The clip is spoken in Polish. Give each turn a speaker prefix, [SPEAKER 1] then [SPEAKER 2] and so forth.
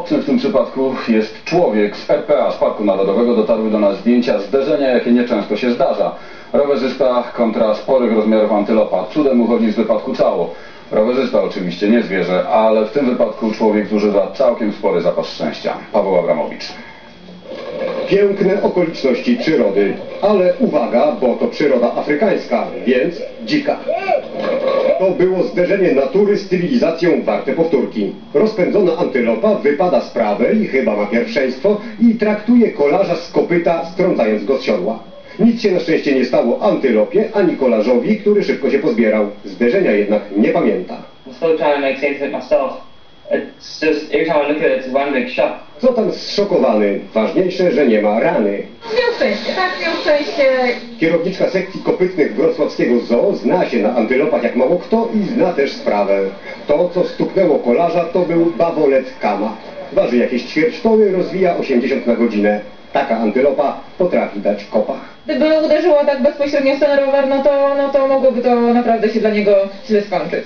[SPEAKER 1] Obcym w tym przypadku jest człowiek z RPA, z Parku Narodowego. Dotarły do nas zdjęcia zderzenia, jakie nieczęsto się zdarza. Rowerzysta kontra sporych rozmiarów antylopa. Cudem uchodzi z wypadku cało. Rowerzysta oczywiście, nie zwierzę, ale w tym wypadku człowiek zużywa całkiem spory zapas szczęścia. Paweł Abramowicz.
[SPEAKER 2] Piękne okoliczności przyrody, ale uwaga, bo to przyroda afrykańska, więc dzika. To było zderzenie natury z cywilizacją warte powtórki. Rozpędzona antylopa wypada z prawej, chyba ma pierwszeństwo i traktuje kolarza z kopyta, strącając go z siodła. Nic się na szczęście nie stało antylopie ani kolarzowi, który szybko się pozbierał. Zderzenia jednak nie pamięta.
[SPEAKER 3] Shock.
[SPEAKER 2] Co tam zszokowany? Ważniejsze, że nie ma rany.
[SPEAKER 4] Szczęście, tak, miał szczęście.
[SPEAKER 2] Kierowniczka sekcji kopytnych wrocławskiego zoo zna się na antylopach jak mało kto i zna też sprawę. To, co stuknęło kolarza, to był bawolet kama. Waży jakieś ćwierć tony, rozwija 80 na godzinę. Taka antylopa potrafi dać w kopach.
[SPEAKER 4] Gdyby uderzyło tak bezpośrednio w ten rower, no to, no to mogłoby to naprawdę się dla niego źle skończyć.